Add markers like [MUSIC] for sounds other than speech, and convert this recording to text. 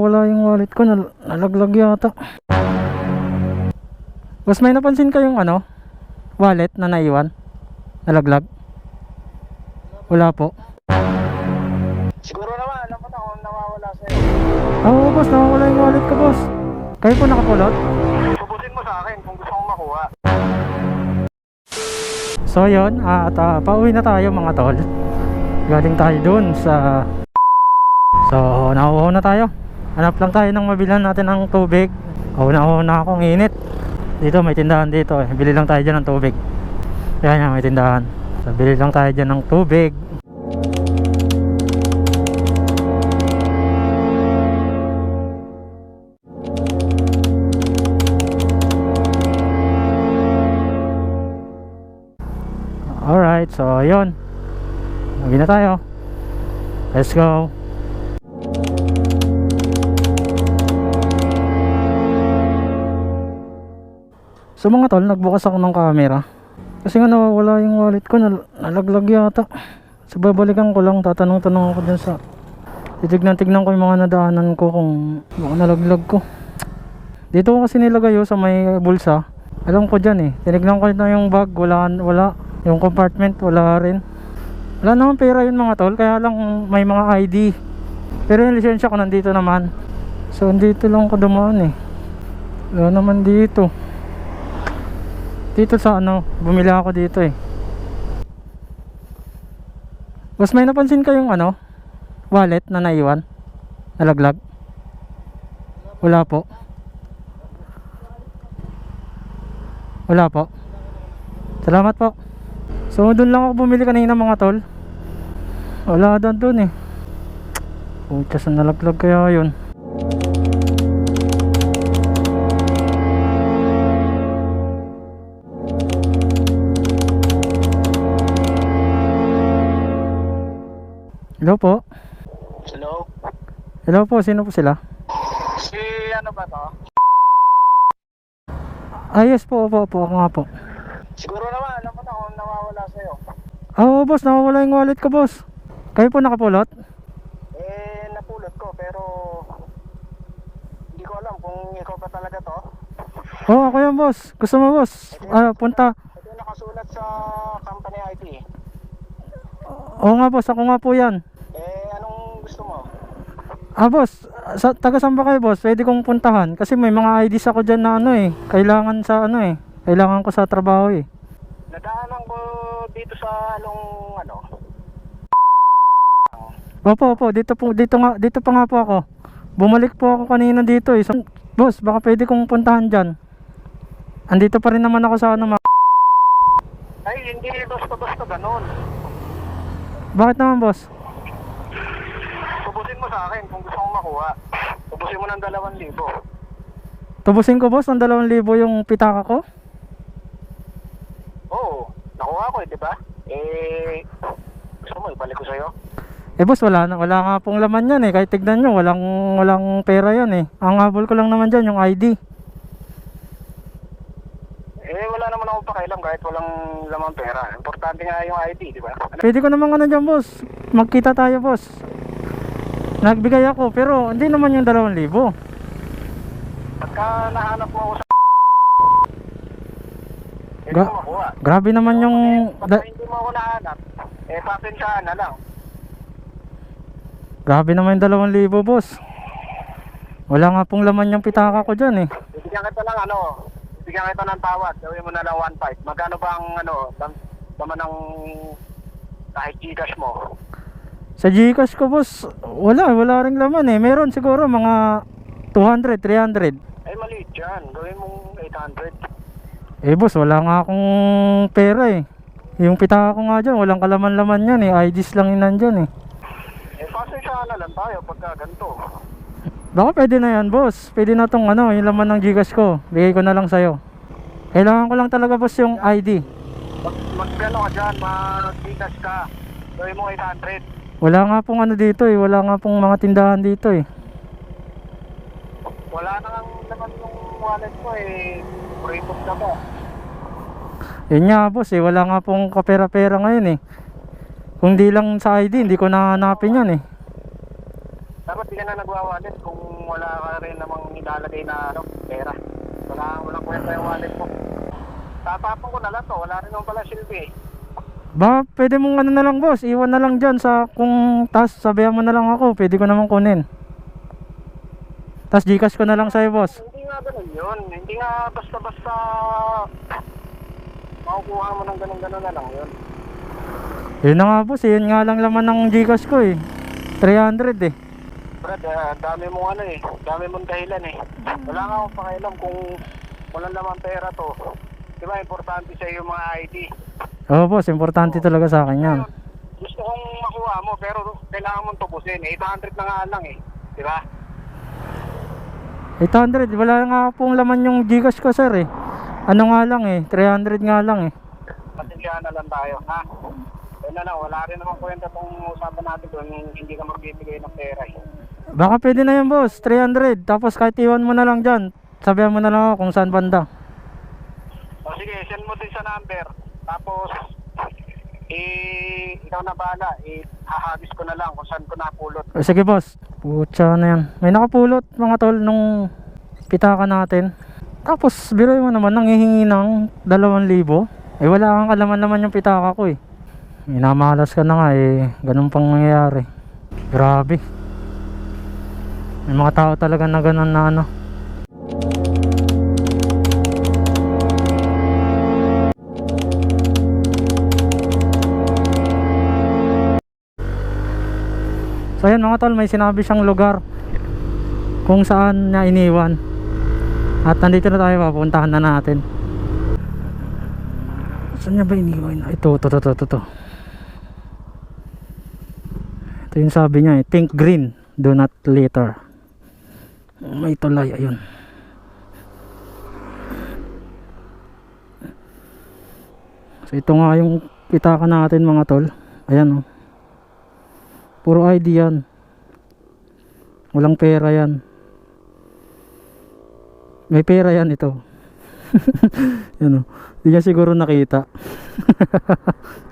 nawawala yung wallet ko. Nal nalaglag yata. Boss, may napansin kayong ano? Wallet na naiwan? Nalaglag? Wala po. Siguro naman, alam mo na kung nawawala sa'yo. Oo, boss. Nawawala yung wallet ko, boss. Kayo po nakapulot? Subutin mo sa akin kung gusto mong makuha. So yun, at ah, pauwi na tayo mga tol. Galing tayo dun sa... So, nauuho na tayo. Hanap lang tayo ng mabilan natin ng tubig. Una-una na akong init. Dito may tindahan dito eh. Bili lang tayo dyan ng tubig. Yan yan, may tindahan. So, bili lang tayo dyan ng tubig. Alright, so yun. Uwi na tayo. Let's go. So mga tol, nagbukas ako ng camera. Kasi nga nawawala yung wallet ko, nal nalaglag yata. So babalikan ko lang, tatanong-tanong ako dun sa... Titignan-tignan ko yung mga nadaanan ko kung baka nalaglag ko. Dito ko kasi nilagay sa may bulsa. Alam ko dyan eh. Tinignan ko na yung bag, wala, wala. Yung compartment, wala rin. Wala naman pera yun mga tol, kaya lang may mga ID. Pero yung lisensya ko nandito naman. So, dito lang ako dumaan eh. Wala naman dito. Dito sa ano, bumili ako dito eh. Boss, may napansin kayong ano? Wallet na naiwan? Nalaglag? Wala po. Wala po. Salamat po. So doon lang ako bumili kanina mga tol. Wala doon doon eh. Pucha sa nalaglag kaya yun. Hello po. Hello? Hello po, sino po sila? Si ano ba to? Ah yes po, opo, opo, ako nga po. Siguro naman, alam mo na kung nawawala sa'yo. Ah, Oo boss, nawawala yung wallet ko boss. Kayo po nakapulot? Eh, napulot ko pero... Hindi ko alam kung ikaw ba talaga to. Oo, ako yan boss. Gusto mo boss? Ah, punta. Ito yung nakasulat sa company ID. Oo nga boss, ako nga po yan. Eh, anong gusto mo? Ah boss, sa, taga saan ba kayo boss? Pwede kong puntahan. Kasi may mga IDs ako dyan na ano eh. Kailangan sa ano eh. Kailangan ko sa trabaho eh. Nadaanan ko dito sa anong ano. Opo, opo. Dito, po, dito, nga, dito pa nga po ako. Bumalik po ako kanina dito eh. So, boss, baka pwede kong puntahan dyan. Andito pa rin naman ako sa ano ma- Ay, hindi basta-basta ganun. Bakit naman boss? Subutin mo sa akin kung gusto mong makuha. Subusin mo ng 2,000. Tubusin ko boss ng 2,000 yung pitaka ko? Oo, nakuha ko eh, di ba? Eh, gusto mo ibalik ko sa'yo? Eh boss, wala, na, wala nga pong laman yan eh. Kahit tignan nyo, walang, walang pera yan eh. Ang habol ko lang naman dyan, yung ID. Eh, wala naman akong pakialam kahit walang lamang pera. Importante nga yung ID, di ba? Pwede ko naman ano dyan boss. Magkita tayo boss. Nagbigay ako, pero hindi naman yung 2,000. Pagka nahanap mo ako sa... Makuha. Grabe naman yung... Pagka hindi mo ako nahanap, eh, pasensyahan na lang. grabe naman yung 2,000 boss. Wala nga pong laman yung pitaka ko dyan eh. Bibigyan kita ng ano, bibigyan kita ng tawad. Gawin mo na lang 1.5. Magkano ba ang ano, lam- laman ng kahit Gcash mo? Sa Gcash ko boss, wala, wala ring laman eh. Meron siguro mga 200, 300. Ay, maliit yan. Gawin mong 800. Eh boss, wala nga akong pera eh. Yung pitaka ko nga dyan, walang kalaman-laman yan eh. IDs lang yun nandyan eh. Eh, pasensyahan na lang tayo pagka ganito. Baka pwede na yan boss. Pwede na tong ano, yung laman ng Gcash ko. Bigay ko na lang sa'yo. Kailangan ko lang talaga boss yung ID. Mag, magpiano ka dyan, mag-Gcash ka. Gawin mo 800. Wala nga pong ano dito eh. Wala nga pong mga tindahan dito eh. Wala na nga naman yung wallet ko eh. Report na ba? Yun nga boss eh. Wala nga pong kapera-pera ngayon eh. Kung di lang sa ID, hindi ko nahanapin yan eh. Dapat di ka na nagwa-wallet kung wala ka rin namang ilalagay na ano, pera. Wala, walang kwenta yung wallet mo. Tatapon ko na lang to, wala rin naman pala silbi eh. Ba, pwede mong ano na lang boss, iwan na lang dyan sa kung tas sabihan mo na lang ako, pwede ko naman kunin. Tas Gcash ko na lang sa'yo boss. Hindi nga ganun yun. Hindi nga basta-basta makukuha mo ng ganun-ganun na lang yun. Yun na nga boss, yun nga lang laman ng Gcash ko eh. 300 eh. Brad, ah, dami mong ano eh. Dami mong dahilan eh. Wala nga akong pakialam kung walang naman pera to. Di ba, importante sa yung mga ID. Oo boss, importante talaga sa akin yan. Gusto kong makuha mo, pero kailangan mong tubusin. 800 na nga lang eh. Di ba? 800, wala nga pong laman yung Gcash ko sir eh. Ano nga lang eh, 300 nga lang eh. Pasensyahan na lang tayo, ha? Yun na lang, wala rin naman kwenta tong usapan natin doon. Hindi ka magbibigay ng pera eh. Baka pwede na yan boss, 300. Tapos kahit iwan mo na lang dyan, sabihan mo na lang ako kung saan banda. O sige, send mo din sa number. Tapos, eh, ikaw na bahala. Eh, hahagis ko na lang kung saan ko napulot. O, sige boss, putya na yan. May nakapulot mga tol nung pitaka natin. Tapos biro mo naman nanghihingi ng 2,000. Eh wala kang kalaman naman yung pitaka ko eh. Minamalas ka na nga eh. Ganun pang nangyayari. Grabe. May mga tao talaga na ganun na ano. So ayan mga tol, may sinabi siyang lugar kung saan niya iniwan. At nandito na tayo, papuntahan na natin. Saan niya ba iniwan? Ito, ito, ito, ito, ito, ito. Ito yung sabi niya eh, think green, do not litter. May tulay, ayun. So ito nga yung pitaka natin mga tol. Ayan oh. Puro ID yan. Walang pera yan. May pera yan ito. yan o. Hindi niya siguro nakita. [LAUGHS]